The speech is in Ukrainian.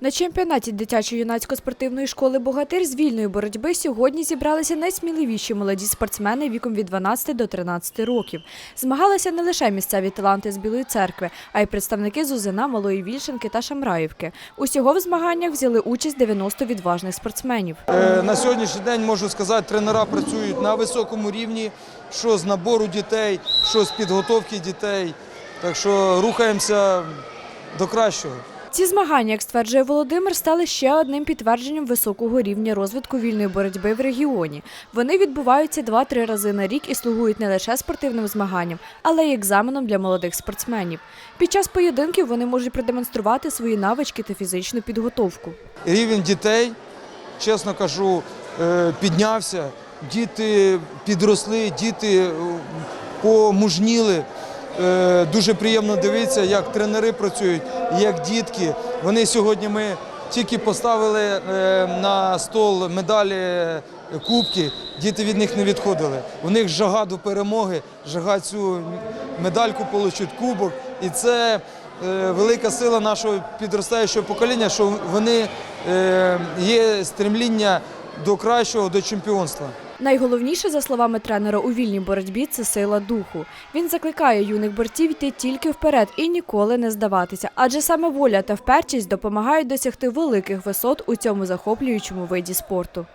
На чемпіонаті дитячо-юнацько-спортивної школи «Богатир» з вільної боротьби сьогодні зібралися найсміливіші молоді спортсмени віком від 12 до 13 років. Змагалися не лише місцеві таланти з Білої церкви, а й представники з Узина, Малої Вільшинки та Шамраївки. Усього в змаганнях взяли участь 90 відважних спортсменів. Е, На сьогоднішній день можу сказати, тренера працюють на високому рівні, що з набору дітей, що з підготовки дітей. Так що рухаємося до кращого. Ці змагання, як стверджує Володимир, стали ще одним підтвердженням високого рівня розвитку вільної боротьби в регіоні. Вони відбуваються 2-3 рази на рік і слугують не лише спортивним змаганням, але й екзаменом для молодих спортсменів. Під час поєдинків вони можуть продемонструвати свої навички та фізичну підготовку. Рівень дітей, чесно кажу, е, піднявся. Діти підросли, діти е, помужніли. Е, Дуже приємно дивитися, як тренери працюють, як дітки. Вони сьогодні ми тільки поставили е, на стол медалі, кубки, діти від них не відходили. У них жага до перемоги, жага цю медальку отримати, кубок. І це е, велика сила нашого підростаючого покоління, що вони є стремління до кращого, до чемпіонства. Найголовніше, за словами тренера у вільній боротьбі, це сила духу. Він закликає юних борців йти тільки вперед і ніколи не здаватися, адже саме воля та впертість допомагають досягти великих висот у цьому захоплюючому виді спорту.